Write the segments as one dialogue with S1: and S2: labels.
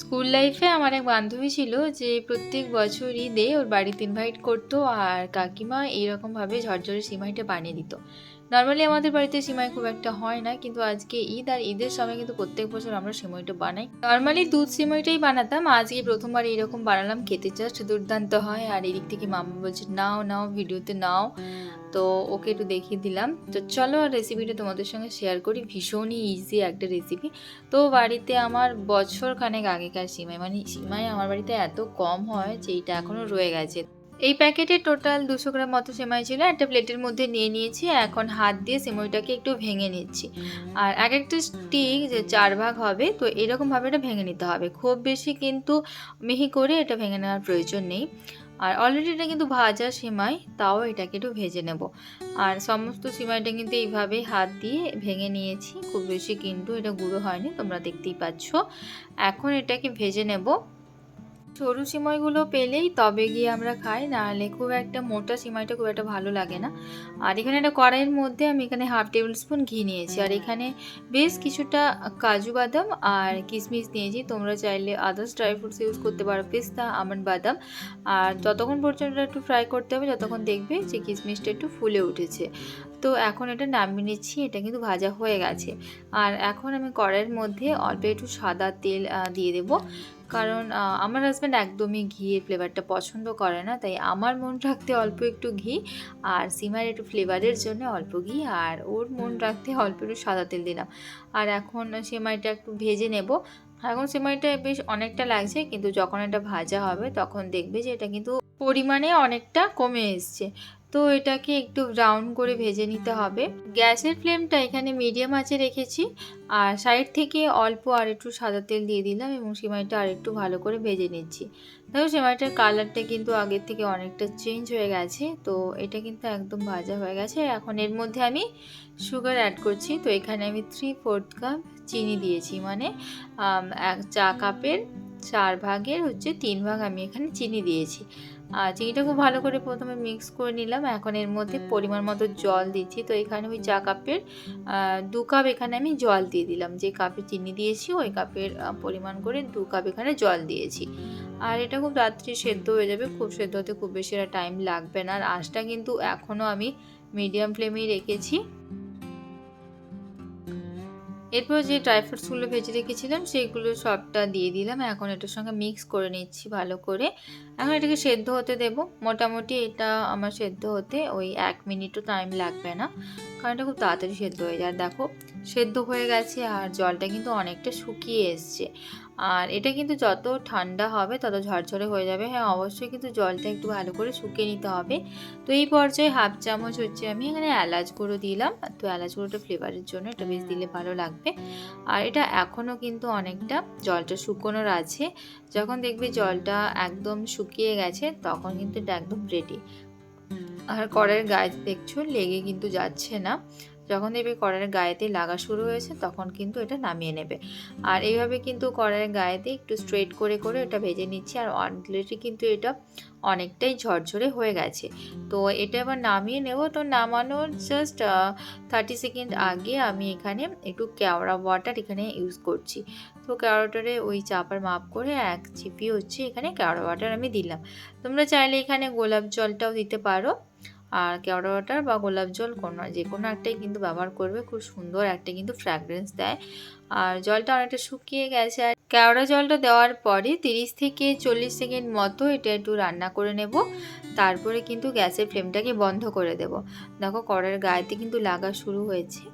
S1: School লাইফে আমার এক বান্ধবী ছিল যে প্রত্যেক বছর ঈদে ওর বাড়িতে ইনভাইট করতো আর কাকিমা এইরকমভাবে ঝরঝরে সিমাইটা বানিয়ে দিত। নর্মালি আমাদের বাড়িতে সিমাই খুব একটা হয় না, কিন্তু আজকে ঈদ আর ঈদের সময় কিন্তু প্রত্যেক বছর আমরা সিমাইটা বানাই। নর্মালি দুধ সিমাইটাই বানাতাম, আজকে প্রথমবার এইরকম বানালাম, খেতে জাস্ট দুর্দান্ত হয়। আর এদিক থেকে মামা বলছে, নাও নাও ভিডিওতে নাও। তো ওকে একটু দেখিয়ে দিলাম। তো চলো আর রেসিপিটা তোমাদের সঙ্গে শেয়ার করি। ভীষণই ইজি একটা রেসিপি তো বাড়িতে আমার বছর খানেক আগেকার সিমাই। মানে সিমাই আমার বাড়িতে এত কম হয় যে এটা এখনও রয়ে গেছে। এই প্যাকেটে টোটাল দুশো গ্রাম মতো সেমাই ছিল। একটা প্লেটের মধ্যে নিয়ে নিয়েছি। এখন হাত দিয়ে সেমাইটাকে একটু ভেঙে নিচ্ছি। আর এক একটা স্টিক যে চার ভাগ হবে, তো এরকমভাবে এটা ভেঙে নিতে হবে। খুব বেশি কিন্তু মিহি করে এটা ভেঙে নেওয়ার প্রয়োজন নেই। আর অলরেডি এটা কিন্তু ভাজা সিমাই, তাও এটাকে একটু ভেজে নেব। আর সমস্ত সিমাইটা কিন্তু এইভাবে হাত দিয়ে ভেঙে নিয়েছি, খুব বেশি কিন্তু এটা গুঁড়ো হয়নি, তোমরা দেখতেই পাচ্ছ। এখন এটাকে ভেজে নেব। সরু সিমাইগুলো পেলেই তবে গিয়ে আমরা খাই, নাহলে খুব একটা মোটা সিমাইটা খুব একটা ভালো লাগে না। আর এখানে একটা কড়াইয়ের মধ্যে আমি এখানে হাফ টেবিল স্পুন ঘি নিয়েছি। আর এখানে বেশ কিছুটা কাজু বাদাম আর কিশমিশ নিয়েছি। তোমরা চাইলে আদার্স ড্রাই ফ্রুটস ইউজ করতে পারো, পেস্তা আমন্ড বাদাম। আর যতক্ষণ পর্যন্ত একটু ফ্রাই করতে হবে, যতক্ষণ দেখবে যে কিশমিশটা একটু ফুলে উঠেছে। তো এখন এটা নামিয়ে নিচ্ছি, এটা কিন্তু ভাজা হয়ে গেছে। আর এখন আমি কড়াইয়ের মধ্যে অল্প একটু সাদা তেল দিয়ে দেবো। কারণ আমার হাজব্যান্ড একদমই ঘিয়ের ফ্লেভারটা পছন্দ করে না তাই আমার মন রাখতে অল্প একটু ঘি আর সিমার একটু ফ্লেভারের জন্য অল্প ঘি আর ওর মন রাখতে অল্প একটু সাদা তেল দিলাম। আর এখন সেমাইটা একটু ভেজে নেব। এখন সেমাইটা বেশ অনেকটা লাগছে কিন্তু যখন এটা ভাজা হবে তখন দেখবে যে এটা কিন্তু পরিমাণে অনেকটা কমে এসছে। তো এটাকে একটু ব্রাউন করে ভেজে নিতে হবে। গ্যাসের ফ্লেমটা এখানে মিডিয়াম আঁচে রেখেছি। আর সাইড থেকে অল্প আর একটু সাদা তেল দিয়ে দিলাম এবং সিমাইটা আর একটু ভালো করে ভেজে নিচ্ছি। দেখো সিমাইটার কালারটা কিন্তু আগের থেকে অনেকটা চেঞ্জ হয়ে গেছে। তো এটা কিন্তু একদম ভাজা হয়ে গেছে। এখন এর মধ্যে আমি সুগার অ্যাড করছি। তো এখানে আমি থ্রি ফোর্থ কাপ চিনি দিয়েছি। মানে এক চা কাপের চার ভাগের হচ্ছে তিন ভাগ আমি এখানে চিনি দিয়েছি। আর চিনিটা খুব ভালো করে প্রথমে মিক্স করে নিলাম। এখন এর মধ্যে পরিমাণ মতো জল দিচ্ছি। তো এখানে ওই চা কাপের দু কাপ এখানে আমি জল দিয়ে দিলাম। যে কাপে চিনি দিয়েছি ওই কাপের পরিমাণ করে দু কাপ এখানে জল দিয়েছি। আর এটা খুব রাত্রি সেদ্ধ হয়ে যাবে। খুব সেদ্ধ হতে খুব বেশি টাইম লাগবে না। আর আঁচটা কিন্তু এখনও আমি মিডিয়াম ফ্লেমেই রেখেছি। এরপর যে ড্রাই ফ্রুটসগুলো ভেজে রেখেছিলাম সেইগুলো সবটা দিয়ে দিলাম। এখন এটার সঙ্গে মিক্স করে নিচ্ছি ভালো করে। এখন এটাকে সেদ্ধ হতে দেব। মোটামুটি এটা আমার সেদ্ধ হতে ওই এক মিনিটও টাইম লাগবে না। কারণ এটা খুব তাড়াতাড়ি সেদ্ধ হয়ে যায়। দেখো সেদ্ধ হয়ে গেছে আর জলটা কিন্তু অনেকটা শুকিয়ে এসছে। আর এটা কিন্তু যত ঠান্ডা হবে তত ঝরঝরে হয়ে যাবে। হ্যাঁ অবশ্যই কিন্তু জলটা একটু ভালো করে শুকিয়ে নিতে হবে। তো এই পর্যায়ে হাফ চামচ হচ্ছে আমি এখানে এলাচ গুঁড়ো দিলাম। তো এলাচ গুঁড়োটা ফ্লেভারের জন্য এটা বেশ দিলে ভালো লাগবে। আর এটা এখনও কিন্তু অনেকটা জলটা শুকোনোর আছে। যখন দেখবি জলটা একদম শুকিয়ে গেছে তখন কিন্তু এটা একদম রেডি আর কড়াইয়ের গায়ে দেখছ লেগে কিন্তু যাচ্ছে না। যখন দেখবে কড়াইয়ের গায়েতে লাগা শুরু হয়েছে, তখন কিন্তু এটা নামিয়ে নেবে। আর এইভাবে কিন্তু কড়াইয়ের গায়েতে একটু স্ট্রেট করে করে এটা ভেজে নিচ্ছি। আর অলরেডি কিন্তু এটা অনেকটাই ঝরঝরে হয়ে গেছে। তো এটা এবার নামিয়ে নেব। তো নামানোর জাস্ট থার্টি সেকেন্ড আগে আমি এখানে একটু কেওড়া ওয়াটার এখানে ইউজ করছি। তো কেওড়াটারে ওই চাপার মাপ করে এক চিপি হচ্ছে এখানে কেওড়া ওয়াটার আমি দিলাম। তোমরা চাইলে এখানে গোলাপ জলটাও দিতে পারো। আর কেওড়া ওয়াটার বা গোলাপ জল কোনো যে কোনো একটাই কিন্তু ব্যবহার করবে, খুব সুন্দর একটা কিন্তু ফ্র্যাগরেন্স দেয়। আর জলটা অনেকটা শুকিয়ে গেছে। আর কেওড়া জলটা দেওয়ার পরে তিরিশ থেকে চল্লিশ সেকেন্ড মতো এটা একটু রান্না করে নেব। তারপরে কিন্তু গ্যাসের ফ্লেমটাকে বন্ধ করে দেব। দেখো কড়ার গায়েতে কিন্তু লাগা শুরু হয়েছে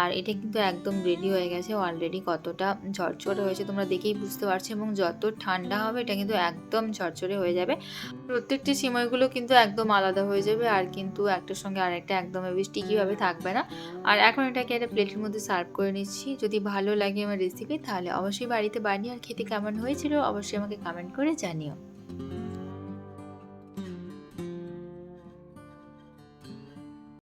S1: আর এটা কিন্তু একদম রেডি হয়ে গেছে। অলরেডি কতটা ঝরঝরে হয়েছে তোমরা দেখেই বুঝতে পারছ এবং যত ঠান্ডা হবে এটা কিন্তু একদম ঝরঝরে হয়ে যাবে। প্রত্যেকটি সিময়গুলো কিন্তু একদম আলাদা হয়ে যাবে আর কিন্তু একটার সঙ্গে আরেকটা একদম বেশ টিকিভাবে থাকবে না। আর এখন এটাকে একটা প্লেটের মধ্যে সার্ভ করে নিচ্ছি। যদি ভালো লাগে আমার রেসিপি তাহলে অবশ্যই বাড়িতে বানিয়ে আর খেতে কেমন হয়েছিল অবশ্যই আমাকে কমেন্ট করে জানিও।